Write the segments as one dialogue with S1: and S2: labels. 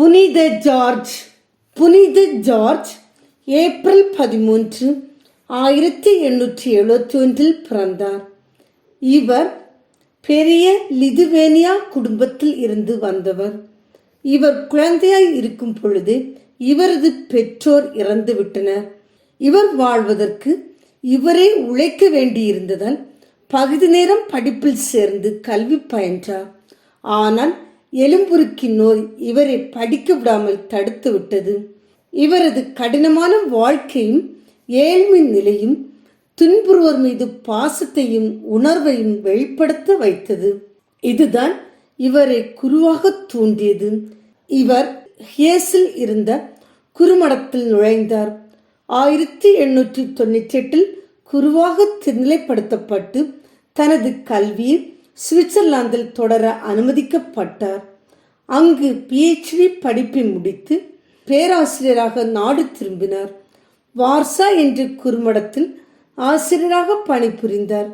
S1: புனித ஜார்ஜ் புனித George April பதிமூன்று ஆயிரத்தி எண்ணூற்றி எழுபத்தி ஒன்றில் பிறந்தார். இவர் பெரிய லிதுவேனியா குடும்பத்தில் இருந்து வந்தவர். இவர் குழந்தையாய் இருக்கும் பொழுது இவரது பெற்றோர் இறந்து விட்டனர். இவர் வாழ்வதற்கு இவரே உழைக்க வேண்டியிருந்ததால் பகுதி நேரம் படிப்பில் சேர்ந்து கல்வி பயின்றார். ஆனால் எலும்புருக்கி நோய் இவரை படிக்க விடாமல் தடுத்து விட்டது. இவரது கடினமான வாழ்க்கையும் ஏழ்மை நிலையும் துன்புறுவர் மீது பாசத்தையும் உணர்வையும் வெளிப்படுத்த வைத்தது. இதுதான் இவரை குருவாக தூண்டியது. இவர் ஹேஸில் இருந்த குருமடத்தில் நுழைந்தார். ஆயிரத்தி எண்ணூற்றி தொண்ணூற்றி எட்டில் குருவாக திருநிலைப்படுத்தப்பட்டு தனது கல்வியை சுவிட்சர்லாந்தில் தொடர அனுமதிக்கப்பட்டார் அங்கு பிஹெச்டி படிப்பை முடித்து பேராசிரியராக நாடு திரும்பினார். வார்சா என்ற குறுமடத்தில் ஆசிரியராக பணிபுரிந்தார்.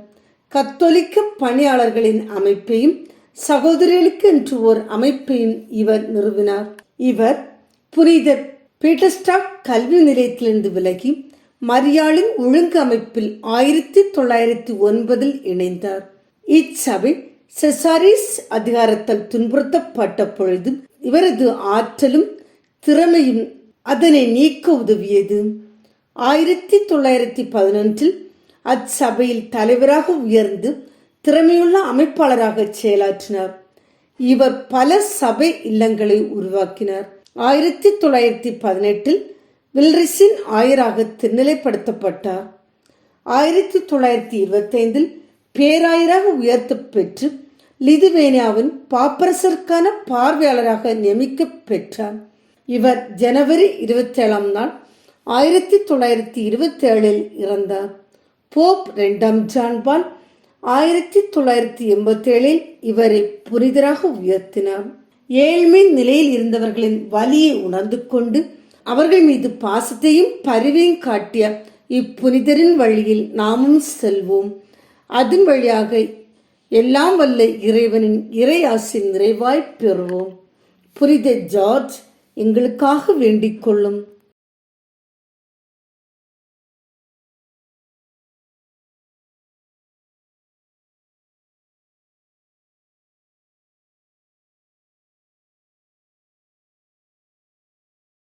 S1: கத்தோலிக்க பணியாளர்களின் அமைப்பையும் சகோதரிகளுக்கு என்று ஓர் அமைப்பையும் இவர் நிறுவினார். இவர் புனித பீட்டர்ஸ்டாக் கல்வி நிலையத்திலிருந்து விலகி மரியாளின் ஒழுங்கு அமைப்பில் ஆயிரத்தி தொள்ளாயிரத்தி ஒன்பதில் இணைந்தார். இச்சபை செசாரிஸ் அதிகாரத்தால் துன்புறுத்தப்பட்ட பொழுது இவரது ஆற்றலும் திறமையும் அதனை நீக்க உதவியது. ஆயிரத்தி தொள்ளாயிரத்தி பதினொன்றில் அச்சபையில் தலைவராக உயர்ந்து திறமையுள்ள அமைப்பாளராக செயலாற்றினார். இவர் பல சபை இல்லங்களை உருவாக்கினார். ஆயிரத்தி தொள்ளாயிரத்தி பதினெட்டில் வில்ரிசின் ஆயராக திருநிலைப்படுத்தப்பட்டார். ஆயிரத்தி தொள்ளாயிரத்தி இருபத்தைந்தில் பேராயராக உயர்த்த பெற்று லிதுவேனியாவின் பாப்பரசருக்கான பார்வையாளராக நியமிக்க பெற்றார். இவர் ஜனவரி இருபத்தி ஏழாம் நாள் ஆயிரத்தி தொள்ளாயிரத்தி இருபத்தி ஏழில் இறந்தார். போப் ரெண்டாம் ஜான்பால் ஆயிரத்தி தொள்ளாயிரத்தி எண்பத்தி ஏழில் இவரை புனிதராக உயர்த்தினார். ஏழ்மை நிலையில் இருந்தவர்களின் வலியை உணர்ந்து கொண்டு அவர்கள் மீது பாசத்தையும் பரிவையும் காட்டிய இப்புனிதரின் வழியில் நாமும் செல்வோம். அதன் வழியாக எல்லாம் வல்ல இறைவனின் இறை ஆசி நிறைவாய் பெறுவோம். புரித ஜார்ஜ் எங்களுக்காக வேண்டிக் கொள்ளும்